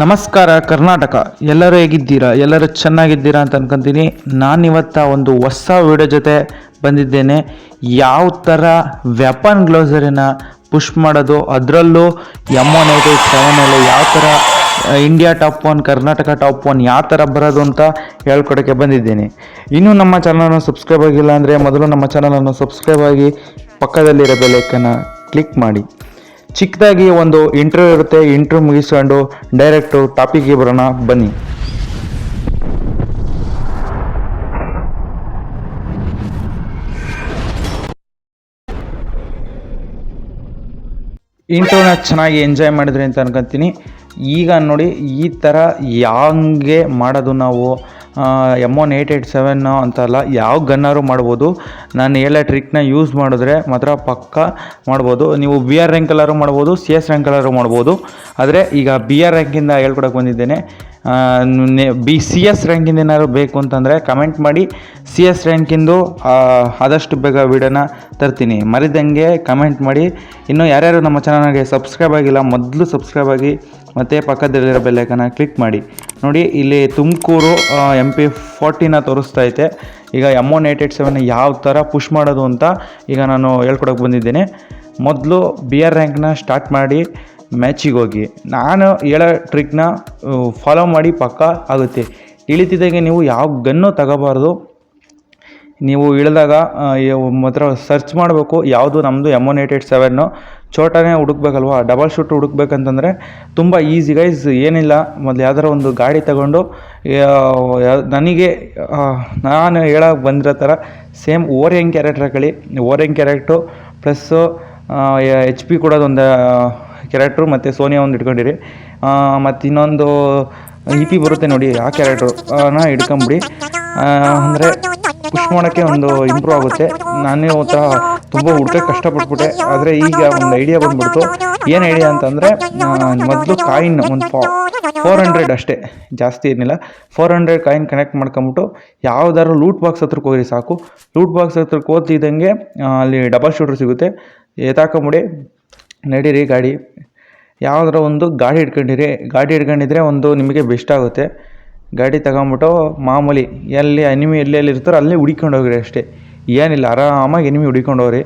ನಮಸ್ಕಾರ ಕರ್ನಾಟಕ. ಎಲ್ಲರೂ ಹೇಗಿದ್ದೀರಾ? ಎಲ್ಲರೂ ಚೆನ್ನಾಗಿದ್ದೀರಾ ಅಂತ ಅನ್ಕೊಂತೀನಿ. ನಾನಿವತ್ತ ಒಂದು ಹೊಸ ವಿಡಿಯೋ ಜೊತೆ ಬಂದಿದ್ದೇನೆ. ಯಾವ ಥರ ವೆಪನ್ ಗ್ಲೌಸರಿನ ಪುಷ್ ಮಾಡೋದು, ಅದರಲ್ಲೂ ಎಂ ಒನ್ ಏಟ್ ಏಟ್ ಎಲ್ಲ ಯಾವ ಥರ India top one, Karnataka top one, ಯಾವ ಥರ ಬರೋದು ಅಂತ ಹೇಳ್ಕೊಡೋಕ್ಕೆ ಬಂದಿದ್ದೇನೆ. ಇನ್ನೂ ನಮ್ಮ ಚಾನಲನ್ನು ಸಬ್ಸ್ಕ್ರೈಬ್ ಆಗಿಲ್ಲ ಅಂದರೆ ಮೊದಲು ನಮ್ಮ ಚಾನಲನ್ನು ಸಬ್ಸ್ಕ್ರೈಬ್ ಆಗಿ ಪಕ್ಕದಲ್ಲಿರೋ ಬೆಲೆಕನ್ನು ಕ್ಲಿಕ್ ಮಾಡಿ. ಚಿಕ್ಕದಾಗಿ ಒಂದು ಇಂಟರ್ವ್ಯೂ ಇರುತ್ತೆ ಇಂಟರ್ವ್ಯೂ ಮುಗಿಸ್ಕೊಂಡು ಡೈರೆಕ್ಟು ಟಾಪಿಕ್ಗೆ ಬರೋಣ, ಬನ್ನಿ. ಇಂಟರ್ವ್ಯೂನ ಚೆನ್ನಾಗಿ ಎಂಜಾಯ್ ಮಾಡಿದ್ರಿ ಅಂತ ಅನ್ಕೊಂತೀನಿ. ಈಗ ನೋಡಿ ಈ ಥರ ಯಾಂಗೆ ಮಾಡೋದು ನಾವು M one eight eight seven ಅಂತಲ್ಲ ಯಾವ ಗನ್ನಾರು ಮಾಡ್ಬೋದು. ನಾನು ಹೇಳೋ ಟ್ರಿಕ್ನ ಯೂಸ್ ಮಾಡಿದ್ರೆ ಮಾತ್ರ ಪಕ್ಕ ಮಾಡ್ಬೋದು. ನೀವು ಬಿ ಆರ್ ರ್ಯಾಂಕಲ್ಲಾರು ಮಾಡ್ಬೋದು ಸಿ ಎಸ್ ರ್ಯಾಂಕಲ್ಲಾರು ಮಾಡ್ಬೋದು. ಆದರೆ ಈಗ ಬಿ ಆರ್ ರ್ಯಾಂಕಿಂದ ಹೇಳ್ಕೊಡಕ್ಕೆ ಬಂದಿದ್ದೇನೆ. ಬಿ, ಸಿ ಎಸ್ ರ್ಯಾಂಕಿಂದ ಏನಾದ್ರು ಬೇಕು ಅಂತಂದರೆ ಕಮೆಂಟ್ ಮಾಡಿ ಸಿ ಎಸ್ ರ್ಯಾಂಕಿಂದು ಆದಷ್ಟು ಬೇಗ ವಿಡಿಯೋನ ತರ್ತೀನಿ. ಮರಿದಂಗೆ ಕಮೆಂಟ್ ಮಾಡಿ. ಇನ್ನು ಯಾರ್ಯಾರು ನಮ್ಮ ಚಾನಲ್ಗೆ ಸಬ್ಸ್ಕ್ರೈಬ್ ಆಗಿಲ್ಲ, ಮೊದಲು ಸಬ್ಸ್ಕ್ರೈಬ್ ಆಗಿ, ಮತ್ತು ಪಕ್ಕದಲ್ಲಿರೋ ಬೆಲ್ಲೈಕನ್ನ ಕ್ಲಿಕ್ ಮಾಡಿ. ನೋಡಿ, ಇಲ್ಲಿ ತುಮಕೂರು ಎಂ ಪಿ ಫೋರ್ಟಿನ ತೋರಿಸ್ತಾ ಐತೆ. ಈಗ M one eight eight seven ಯಾವ ಥರ ಪುಷ್ ಮಾಡೋದು ಅಂತ ಈಗ ನಾನು ಹೇಳ್ಕೊಡೋಕೆ ಬಂದಿದ್ದೇನೆ. ಮೊದಲು ಬಿ ಆರ್ ರ್ಯಾಂಕ್ನ ಸ್ಟಾರ್ಟ್ ಮಾಡಿ ಮ್ಯಾಚಿಗೆ ಹೋಗಿ. ನಾನು ಹೇಳೋ ಟ್ರಿಕ್ನ ಫಾಲೋ ಮಾಡಿ ಪಕ್ಕ ಆಗುತ್ತೆ. ಇಳಿತಿದ್ದಾಗೆ ನೀವು ಯಾವ ಗನ್ನು ತಗೋಬಾರ್ದು. ನೀವು ಇಳಿದಾಗ ಮಾತ್ರ ಸರ್ಚ್ ಮಾಡಬೇಕು, ಯಾವುದು ನಮ್ಮದು M one eight eight seven ಚೋಟನೇ ಹುಡುಕ್ಬೇಕಲ್ವಾ? ಡಬಲ್ ಶೂಟ್ ಹುಡುಕ್ಬೇಕಂತಂದರೆ ತುಂಬ ಈಸಿ ಗೈಸ್ ಏನಿಲ್ಲ. ಮೊದಲು ಯಾವ್ದಾರ ಒಂದು ಗಾಡಿ ತಗೊಂಡು ನನಗೆ ನಾನು ಹೇಳೋಕೆ ಬಂದಿರೋ ಥರ ಸೇಮ್ ಓರಿಯಂಗ್ ಕ್ಯಾರೆಕ್ಟರ್ ಹಾಕೊಳ್ಳಿ Orion character plus H P ಕೊಡೋದೊಂದು character ಮತ್ತು ಸೋನಿಯಾ ಒಂದು ಇಟ್ಕೊಂಡಿರಿ. ಮತ್ತು ಇನ್ನೊಂದು ಇ ಪಿ ಬರುತ್ತೆ ನೋಡಿ, ಆ ಕ್ಯಾರೆಕ್ಟ್ರು ನ ಹಿಡ್ಕೊಂಬಿಡಿ. ಅಂದರೆ ಪುಷ್ ಮಾಡೋಕ್ಕೆ ಒಂದು ಇಂಪ್ರೂವ್ ಆಗುತ್ತೆ. ನಾನೇ ಒಂಥರ ತುಂಬ ಹುಡ್ಕಕ್ಕೆ ಕಷ್ಟಪಟ್ಬಿಟ್ಟೆ. ಆದರೆ ಈಗ ಒಂದು ಐಡಿಯಾ ಬಂದ್ಬಿಡ್ತು. ಏನು ಐಡಿಯಾ ಅಂತಂದರೆ ಮೊದಲು ಕಾಯಿನ್ ಒಂದು ಫಾ ಫೋರ್ ಹಂಡ್ರೆಡ್ ಅಷ್ಟೇ. ಜಾಸ್ತಿ ಏನಿಲ್ಲ. ಫೋರ್ ಹಂಡ್ರೆಡ್ ಕಾಯಿನ್ ಕನೆಕ್ಟ್ ಮಾಡ್ಕೊಂಬಿಟ್ಟು ಯಾವ್ದಾದ್ರು ಲೂಟ್ ಬಾಕ್ಸ್ ಹತ್ರಕ್ಕೆ ಹೋಗಿರಿ ಸಾಕು. ಲೂಟ್ ಬಾಕ್ಸ್ ಹತ್ರಕ್ಕೆ ಹೋಗ್ತಿದ್ದಂಗೆ ಅಲ್ಲಿ ಡಬಲ್ ಶೂಟರ್ ಸಿಗುತ್ತೆ. ಎತ್ತಾಕೊಂಬಿಡಿ. ನಡೀರಿ ಗಾಡಿ. ಯಾವುದಾರ ಒಂದು ಗಾಡಿ ಹಿಡ್ಕೊಂಡಿರಿ, ಗಾಡಿ ಹಿಡ್ಕೊಂಡಿದ್ರೆ ಒಂದು ನಿಮಗೆ ಬೆಸ್ಟ್ ಆಗುತ್ತೆ. ಗಾಡಿ ತಗೊಂಬಿಟ್ಟು ಮಾಮೂಲಿ ಎಲ್ಲಿ ಎನಿಮಿ ಎಲ್ಲಿ ಎಲ್ಲಿ ಇರ್ತಾರೋ ಅಲ್ಲಿ ಹುಡಿಕೊಂಡು ಹೋಗ್ರಿ ಅಷ್ಟೇ. ಏನಿಲ್ಲ, ಆರಾಮಾಗಿ ಎನಿಮಿ ಹುಡಿಕೊಂಡು ಹೋಗ್ರಿ.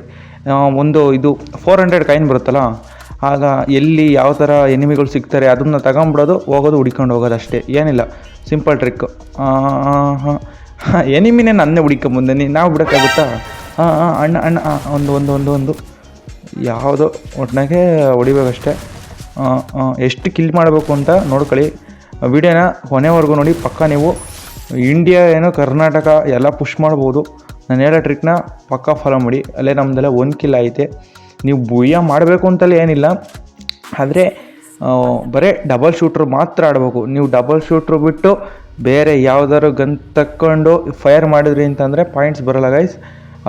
ಒಂದು ಇದು ಫೋರ್ ಹಂಡ್ರೆಡ್ ಕಾಯಿನ್ ಬರುತ್ತಲ್ಲ, ಆಗ ಎಲ್ಲಿ ಯಾವ ಥರ ಎನಿಮಿಗಳು ಸಿಗ್ತಾರೆ ಅದನ್ನು ತಗೊಂಬಿಡೋದು, ಹೋಗೋದು, ಹುಡ್ಕೊಂಡು ಹೋಗೋದು ಅಷ್ಟೇ. ಏನಿಲ್ಲ ಸಿಂಪಲ್ ಟ್ರಿಕ್ ಹಾಂ ಎನಿಮಿನೇ ನನ್ನೇ ಹುಡ್ಕೊಂಬಂದೆ ನೀ, ನಾವು ಬಿಡೋಕ್ಕಾಗುತ್ತಾ? ಹಾಂ ಹಾಂ ಅಣ್ಣ ಅಣ್ಣ ಒಂದು ಒಂದು ಒಂದು ಒಂದು. ಯಾವುದೋ ಒಟ್ಟಿನಾಗೆ ಹೊಡಿಬೇಕಷ್ಟೆ. ಎಷ್ಟು ಕಿಲ್ ಮಾಡಬೇಕು ಅಂತ ನೋಡ್ಕೊಳ್ಳಿ. ವಿಡಿಯೋನ ಕೊನೆವರೆಗೂ ನೋಡಿ, ಪಕ್ಕ ನೀವು ಇಂಡಿಯಾ ಏನು ಕರ್ನಾಟಕ ಎಲ್ಲ ಪುಷ್ ಮಾಡ್ಬೋದು. ನಾನು ಹೇಳೋ ಟ್ರಿಕ್ನ ಪಕ್ಕ ಫಾಲೋ ಮಾಡಿ. ಅಲ್ಲೇ ನಮ್ಮದೆಲ್ಲ ಒಂದು ಕಿಲ್ ಐತೆ. ನೀವು ಭೂಯ ಮಾಡಬೇಕು ಅಂತಲೇ ಏನಿಲ್ಲ. ಆದರೆ ಬರೇ ಡಬಲ್ ಶೂಟ್ರ್ ಮಾತ್ರ ಆಡಬೇಕು. ನೀವು ಡಬಲ್ ಶೂಟ್ರು ಬಿಟ್ಟು ಬೇರೆ ಯಾವ್ದಾದ್ರು ಗನ್ ತಕ್ಕೊಂಡು ಫೈರ್ ಮಾಡಿದ್ರಿ ಅಂತಂದರೆ ಪಾಯಿಂಟ್ಸ್ ಬರಲ್ಲ ಗೈಸ್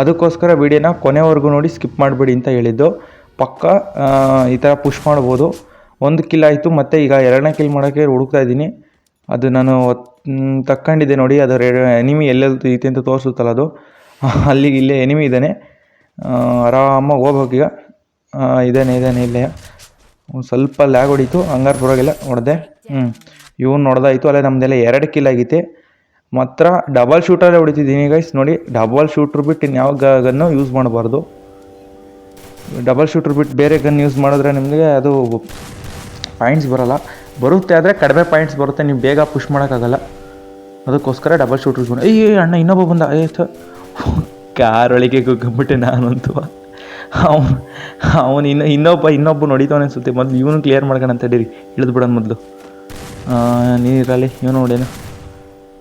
ಅದಕ್ಕೋಸ್ಕರ ವಿಡಿಯೋನ ಕೊನೆವರೆಗೂ ನೋಡಿ ಸ್ಕಿಪ್ ಮಾಡಬೇಡಿ ಅಂತ ಹೇಳಿದ್ದು. ಪಕ್ಕ ಈ ಥರ ಪುಷ್ ಮಾಡ್ಬೋದು. ಒಂದು ಕಿಲ್ ಆಯಿತು, ಮತ್ತು ಈಗ ಎರಡನೇ ಕಿಲ್ ಮಾಡೋಕ್ಕೆ ಹುಡುಕ್ತಾ ಇದ್ದೀನಿ. ಅದು ನಾನು ತಕ್ಕೊಂಡಿದ್ದೆ ನೋಡಿ, ಅದು ಎನಿಮಿ ಎಲ್ಲೆಲ್ಲಿ ಐತೆ ಅಂತ ತೋರಿಸುತ್ತಲ್ಲ ಅದು. ಅಲ್ಲಿಗೆ ಇಲ್ಲೇ ಎನಿಮಿ ಇದ್ದಾನೆ. ಆರಾಮಾಗಿ ಹೋಗ್ಬೇಕು ಈಗ. ಇದ್ದಾನೆ ಇದ್ದಾನೆ, ಇಲ್ಲೇ. ಒಂದು ಸ್ವಲ್ಪ ಲ್ಯಾಗ್ ಹೊಡೀತು, ಹಂಗಾರು ಪರವಾಗಿಲ್ಲ, ಹೊಡೆದೆ. ಹ್ಞೂ ಇವನು ನೋಡ್ದಾಯಿತು ಅಲ್ಲೇ ನಮ್ಮದೆಲ್ಲ ಎರಡು ಕಿಲ್ ಆಗೈತೆ ಮಾತ್ರ ಡಬಲ್ ಶೂಟರೇ ಹೊಡಿತಿದ್ದೀನಿ ಗೈಸ್ ನೋಡಿ, ಡಬಲ್ ಶೂಟ್ರ್ ಬಿಟ್ಟು ಇನ್ಯಾವ ಗನ್ನು ಯೂಸ್ ಮಾಡಬಾರ್ದು. ಡಬಲ್ ಶೂಟ್ರ್ ಬಿಟ್ಟು ಬೇರೆ ಗನ್ ಯೂಸ್ ಮಾಡಿದ್ರೆ ನಿಮಗೆ ಅದು ಪಾಯಿಂಟ್ಸ್ ಬರೋಲ್ಲ. ಬರುತ್ತೆ ಆದರೆ ಕಡಿಮೆ ಪಾಯಿಂಟ್ಸ್ ಬರುತ್ತೆ. ನೀವು ಬೇಗ ಪುಷ್ ಮಾಡೋಕ್ಕಾಗಲ್ಲ. ಅದಕ್ಕೋಸ್ಕರ ಡಬಲ್ ಶೂಟರ್ಸ್ ಬಂದ ಏ ಅಣ್ಣ, ಇನ್ನೊಬ್ಬ ಬಂದ. ಆಯ್ತು ಕಾರ್ ಒಳಗೆ ನಾನು ನಾನಂತೂ ಅವನು ಅವನು ಇನ್ನು ಇನ್ನೊಬ್ಬ ಇನ್ನೊಬ್ಬ ನೋಡಿದವನೇ ಅನ್ಸುತ್ತೆ. ಮೊದಲು ಇವನು ಕ್ಲಿಯರ್ ಮಾಡ್ಕೊಂಡು ಅಂತ ಹೇಳಿರಿ ಇಳಿದು ಬಿಡೋಣ ಮೊದಲು. ನೀರಲ್ಲಿ ಇವನು ನೋಡೇನು.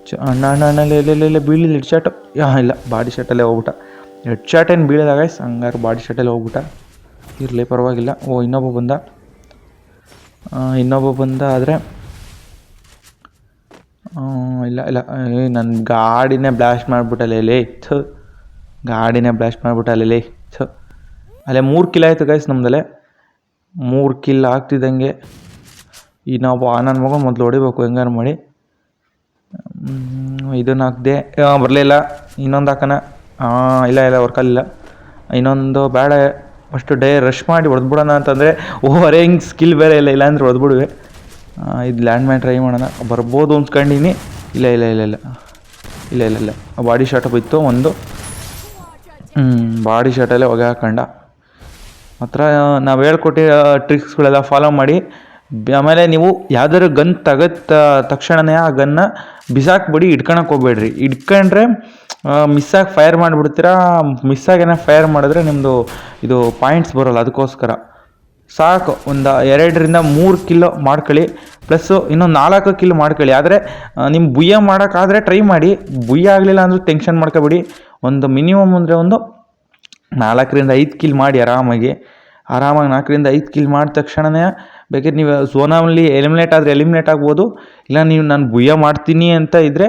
ಚ ಅಣ್ಣ ಅಣ್ಣ ಅಣ್ಣ ಇಲ್ಲ ಇಲ್ಲ ಇಲ್ಲ ಬೀಳಿಲ್ಲ ಹೆಡ್ ಶಾಟ್ ಯಾ, ಇಲ್ಲ ಬಾಡಿ ಶಾಟಲ್ಲೇ ಹೋಗ್ಬಿಟ್ಟ. ಹೆಡ್ ಶಾಟ್ ಏನು ಬೀಳಿದಾಗ ಹಂಗಾರೆ ಬಾಡಿ ಶಾಟಲ್ಲೇ ಹೋಗ್ಬಿಟ್ಟ. ಇರಲಿ, ಪರವಾಗಿಲ್ಲ. ಓ, ಇನ್ನೊಬ್ಬ ಬಂದ. ಇನ್ನೊಬ್ಬ ಬಂದ ಆದರೆ ಇಲ್ಲ ಇಲ್ಲ ನನ್ನ ಗಾಡಿನೇ ಬ್ಲಾಸ್ಟ್ ಮಾಡಿಬಿಟ್ಟಲೆ ಲೇ, ಥು. ಗಾಡಿನೇ ಬ್ಲಾಸ್ಟ್ ಮಾಡಿಬಿಟ್ಟಲ್ಲ, ಲೇ, ಥು. ಅಲ್ಲೇ ಮೂರು ಕಿಲ್ ಆಯಿತು ಗೈಸ್ ನಮ್ದಲ್ಲೇ. ಮೂರು ಕಿಲ್ ಆಗ್ತಿದ್ದಂಗೆ. ಈ ನಾವು ನನ್ನ ಮಗ ಮೊದಲು ಹೊಡಿಬೇಕು, ಹೆಂಗಾರು ಮಾಡಿ. ಇದನ್ನು ಹಾಕ್ದೆ ಬರಲಿಲ್ಲ ಇನ್ನೊಂದು ಹಾಕೋಣ. ಇಲ್ಲ ಇಲ್ಲ ವರ್ಕಲ್ಲಿಲ್ಲ ಇನ್ನೊಂದು ಬೇಡ ಫಸ್ಟು ಡೇ ರಶ್ ಮಾಡಿ ಹೊಡೆದ್ಬಿಡೋಣ ಅಂತಂದರೆ ಓವರ್ ಹೆಂಗೆ ಸ್ಕಿಲ್ ಬೇರೆ ಇಲ್ಲ ಇಲ್ಲಾಂದ್ರೆ ಹೊಡೆದ್ಬಿಡುವೆ. ಇದು ಲ್ಯಾಂಡ್ ಮ್ಯಾನ್ ಟ್ರೈ ಮಾಡೋಣ. ಬರ್ಬೋದು ಅನ್ಸ್ಕೊಂಡಿನಿ ಇಲ್ಲ ಇಲ್ಲ ಇಲ್ಲ ಇಲ್ಲ. ಇಲ್ಲ ಇಲ್ಲ ಇಲ್ಲ. ಬಾಡಿ ಶಾಟ್ ಬಿತ್ತು ಒಂದು. ಬಾಡಿ ಶಾಟಲ್ಲೇ ಹೊಗೆ ಹಾಕೊಂಡ. ಮಾತ್ರ ನಾವು ಹೇಳ್ಕೊಟ್ಟಿರೋ ಟ್ರಿಕ್ಸ್ಗಳೆಲ್ಲ ಫಾಲೋ ಮಾಡಿ. ಆಮೇಲೆ ನೀವು ಯಾವ್ದಾದ್ರು ಗನ್ ತಗತ್ತ ತಕ್ಷಣವೇ ಆ ಗನ್ನ ಬಿಸಾಕ್ಬಿಡಿ ಇಟ್ಕೊಳಕ್ಕೆ ಹೋಗ್ಬೇಡ್ರಿ. ಇಟ್ಕೊಂಡ್ರೆ ಮಿಸ್ಸಾಗಿ ಫೈರ್ ಮಾಡಿಬಿಡ್ತೀರಾ? ಮಿಸ್ಸಾಗೇನೋ ಫೈರ್ ಮಾಡಿದ್ರೆ ನಿಮ್ಮದು ಇದು ಪಾಯಿಂಟ್ಸ್ ಬರೋಲ್ಲ, ಅದಕ್ಕೋಸ್ಕರ. ಸಾಕು, ಒಂದು ಎರಡರಿಂದ ಮೂರು ಕಿಲೋ ಮಾಡ್ಕೊಳ್ಳಿ ಪ್ಲಸ್ಸು ಇನ್ನೊಂದು ನಾಲ್ಕು ಕಿಲೋ ಮಾಡ್ಕೊಳ್ಳಿ. ಆದರೆ ನಿಮ್ಮ ಬುಯ್ಯ ಮಾಡೋಕ್ಕಾದರೆ ಟ್ರೈ ಮಾಡಿ. ಬುಯ್ಯ ಆಗಲಿಲ್ಲ ಅಂದರೂ ಟೆನ್ಷನ್ ಮಾಡ್ಕೊಬೇಡಿ. ಒಂದು ಮಿನಿಮಮ್ ಅಂದರೆ ಒಂದು ನಾಲ್ಕರಿಂದ ಐದು ಕಿಲ್ ಮಾಡಿ ಆರಾಮಾಗಿ. ಆರಾಮಾಗಿ ನಾಲ್ಕರಿಂದ ಐದು ಕಿಲ್ ಮಾಡಿದ ತಕ್ಷಣವೇ ಬೇಕಾದ್ರೆ ನೀವು ಝೋನಲ್ಲಿ ಎಲಿಮಿನೇಟ್ ಆದರೆ ಎಲಿಮಿನೇಟ್ ಆಗ್ಬೋದು. ಇಲ್ಲ, ನೀವು ನಾನು ಬುಯ್ಯ ಮಾಡ್ತೀನಿ ಅಂತ ಇದ್ದರೆ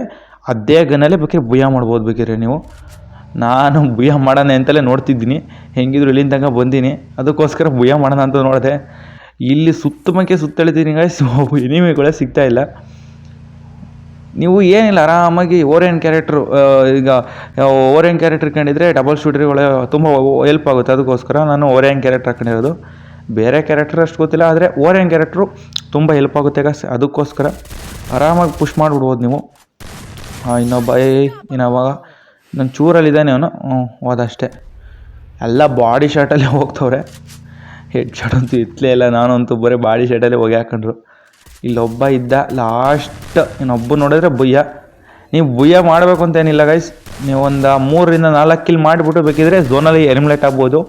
ಅದೇ ಗನ್ನಲ್ಲೇ ಬೇಕಾದ್ರೆ ಭುಯ ಮಾಡ್ಬೋದು ಬೇಕಾದ್ರೆ ನೀವು? ನಾನು ಭೂಯ ಮಾಡೋಣ ಅಂತಲೇ ನೋಡ್ತಿದ್ದೀನಿ. ಹೆಂಗಿದ್ರು ಇಲ್ಲಿಂದ ತನಕ ಬಂದೀನಿ. ಅದಕ್ಕೋಸ್ಕರ ಭೂಯ ಮಾಡೋಣ ಅಂತ ನೋಡಿದೆ. ಇಲ್ಲಿ ಸುತ್ತಮಕ್ಕೆ ಸುತ್ತಳಿತೀನಿ ಎನಿಮಿಗಳೇ ಸಿಗ್ತಾ ಇಲ್ಲ. ನೀವು ಏನಿಲ್ಲ, ಆರಾಮಾಗಿ ಓರಿಯನ್ ಕ್ಯಾರೆಕ್ಟ್ರು ಈಗ ಓರಿಯನ್ ಕ್ಯಾರೆಕ್ಟ್ರ್ ಕಂಡಿದ್ರೆ ಡಬಲ್ ಶೂಟ್ರಿಗಳು ತುಂಬ ಹೆಲ್ಪ್ ಆಗುತ್ತೆ. ಅದಕ್ಕೋಸ್ಕರ ನಾನು ಓರಿಯನ್ ಕ್ಯಾರೆಕ್ಟ್ರ್ ಹಾಕೊಂಡಿರೋದು. ಬೇರೆ ಕ್ಯಾರೆಕ್ಟರ್ ಅಷ್ಟು ಗೊತ್ತಿಲ್ಲ, ಆದರೆ ಓರಿಯನ್ ಕ್ಯಾರೆಕ್ಟ್ರು ತುಂಬ ಹೆಲ್ಪ್ ಆಗುತ್ತೆ ಅದಕ್ಕೋಸ್ಕರ ಆರಾಮಾಗಿ ಪುಷ್ ಮಾಡಿಬಿಡ್ಬೋದು ನೀವು. ಹಾಂ ಇನ್ನೊಬ್ಬ, ಏ ಇನ್ನೊಬ್ಬ. ನನ್ನ ಚೂರಲ್ಲಿದ್ದಾನೆ ಅವನು. ಹ್ಞೂ, ಹೋದಷ್ಟೇ. ಎಲ್ಲ ಬಾಡಿ ಶಾರ್ಟಲ್ಲೇ ಹೋಗ್ತವ್ರೆ. ಹೆಡ್ ಶಾಟ್ ಅಂತೂ ಇತ್ತಲೇ ಇಲ್ಲ. ನಾನಂತೂ ಬರೀ ಬಾಡಿ ಶಾರ್ಟಲ್ಲೇ ಹೋಗಿ ಹಾಕೊಂಡ್ರು. ಇಲ್ಲೊಬ್ಬ ಇದ್ದ ಲಾಸ್ಟ್ ಇನ್ನೊಬ್ಬ ನೋಡಿದ್ರೆ ಬುಯ್ಯ ನೀವು ಬುಯ್ಯ ಮಾಡಬೇಕು ಅಂತ ಏನಿಲ್ಲ ಗೈಸ್ ನೀವು ಒಂದು ಮೂರರಿಂದ ನಾಲ್ಕು ಕಿಲ್ ಮಾಡಿಬಿಟ್ಟು ಬೇಕಿದ್ರೆ ಝೋನಲ್ಲಿ ಎಲಿಮಿನೇಟ್ ಆಗ್ಬೋದು.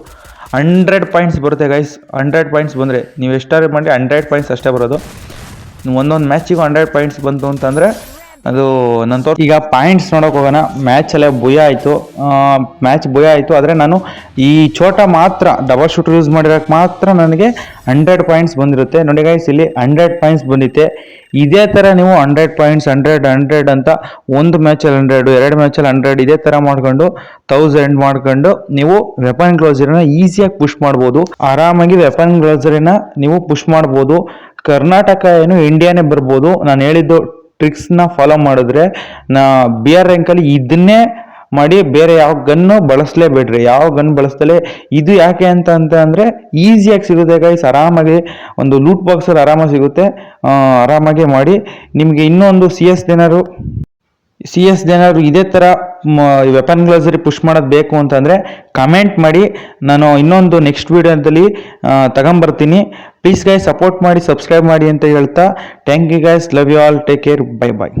ಹಂಡ್ರೆಡ್ ಪಾಯಿಂಟ್ಸ್ ಬರುತ್ತೆ ಗೈಸ್ ಹಂಡ್ರೆಡ್ ಪಾಯಿಂಟ್ಸ್ ಬಂದರೆ ನೀವು ಎಷ್ಟಾರು ಮಾಡಿ ಹಂಡ್ರೆಡ್ ಪಾಯಿಂಟ್ಸ್ ಅಷ್ಟೇ ಬರೋದು. ನೀವು ಒಂದೊಂದು ಮ್ಯಾಚಿಗೂ ಹಂಡ್ರೆಡ್ ಪಾಯಿಂಟ್ಸ್ ಬಂತು ಅಂತಂದರೆ ಅದು ನನ್ನ ತೋರ್ ಈಗ ಪಾಯಿಂಟ್ಸ್ ನೋಡೋಕೆ ಹೋಗೋಣ. ಮ್ಯಾಚ್ ಅಲ್ಲೇ ಭುಯ ಆಯಿತು. ಮ್ಯಾಚ್ ಭುಯ ಆಯಿತು. ಆದರೆ ನಾನು ಈ ಚೋಟ ಮಾತ್ರ ಡಬಲ್ ಶೂಟರ್ ಯೂಸ್ ಮಾಡಿರೋಕ್ಕೆ ಮಾತ್ರ ನನಗೆ ಹಂಡ್ರೆಡ್ ಪಾಯಿಂಟ್ಸ್ ಬಂದಿರುತ್ತೆ. ನೋಡಿ ಗೈಸ್ ಇಲ್ಲಿ ಹಂಡ್ರೆಡ್ ಪಾಯಿಂಟ್ಸ್ ಬಂದಿತ್ತೆ. ಇದೇ ಥರ ನೀವು ಹಂಡ್ರೆಡ್ ಪಾಯಿಂಟ್ಸ್ ಹಂಡ್ರೆಡ್ ಹಂಡ್ರೆಡ್ ಅಂತ ಒಂದು ಮ್ಯಾಚಲ್ಲಿ ಹಂಡ್ರೆಡು ಎರಡು ಮ್ಯಾಚಲ್ಲಿ ಹಂಡ್ರೆಡ್ ಇದೇ ಥರ ಮಾಡ್ಕೊಂಡು ತೌಸಂಡ್ ಮಾಡ್ಕೊಂಡು ನೀವು ವೆಪನ್ ಗ್ಲೋಸರಿನ ಈಸಿಯಾಗಿ ಪುಷ್ ಮಾಡ್ಬೋದು. ಆರಾಮಾಗಿ ವೆಪನ್ ಗ್ಲೋಸರಿನ ನೀವು ಪುಷ್ ಮಾಡ್ಬೋದು. ಕರ್ನಾಟಕ ಏನು ಇಂಡಿಯಾನೇ ಬರ್ಬೋದು. ನಾನು ಹೇಳಿದ್ದು ಟ್ರಿಕ್ಸ್ನ ಫಾಲೋ ಮಾಡಿದ್ರೆ ನಾ ಬಿ ಆರ್ ರ್ಯಾಂಕಲ್ಲಿ ಇದನ್ನೇ ಮಾಡಿ ಬೇರೆ ಯಾವ ಗನ್ನು ಬಳಸಲೇಬೇಡ್ರಿ. ಯಾವ ಗನ್ ಬಳಸ್ದಲೇ ಇದು ಯಾಕೆ ಅಂತ ಅಂತ ಅಂದರೆ ಈಸಿಯಾಗಿ ಸಿಗುತ್ತೆ ಗೈಸ್ ಆರಾಮಾಗಿ ಒಂದು ಲೂಟ್ ಬಾಕ್ಸಲ್ಲಿ ಆರಾಮಾಗಿ ಸಿಗುತ್ತೆ. ಆರಾಮಾಗಿ ಮಾಡಿ. ನಿಮಗೆ ಇನ್ನೊಂದು ಸಿ ಎಸ್ ಏನಾದ್ರು ಸಿ ಎಸ್ ಏನಾದ್ರು ಇದೇ ಥರ ವೆಪನ್ ಗ್ಲೌಸರಿ ಪುಷ್ ಮಾಡೋದು ಬೇಕು ಅಂತಂದರೆ ಕಮೆಂಟ್ ಮಾಡಿ. ನಾನು ಇನ್ನೊಂದು ನೆಕ್ಸ್ಟ್ ವೀಡಿಯೋದಲ್ಲಿ ತಗೊಂಬರ್ತೀನಿ. ಪ್ಲೀಸ್ ಗೈಸ್ ಸಪೋರ್ಟ್ ಮಾಡಿ ಸಬ್ಸ್ಕ್ರೈಬ್ ಮಾಡಿ ಅಂತ ಹೇಳ್ತಾ. Thank you guys love you all take care bye bye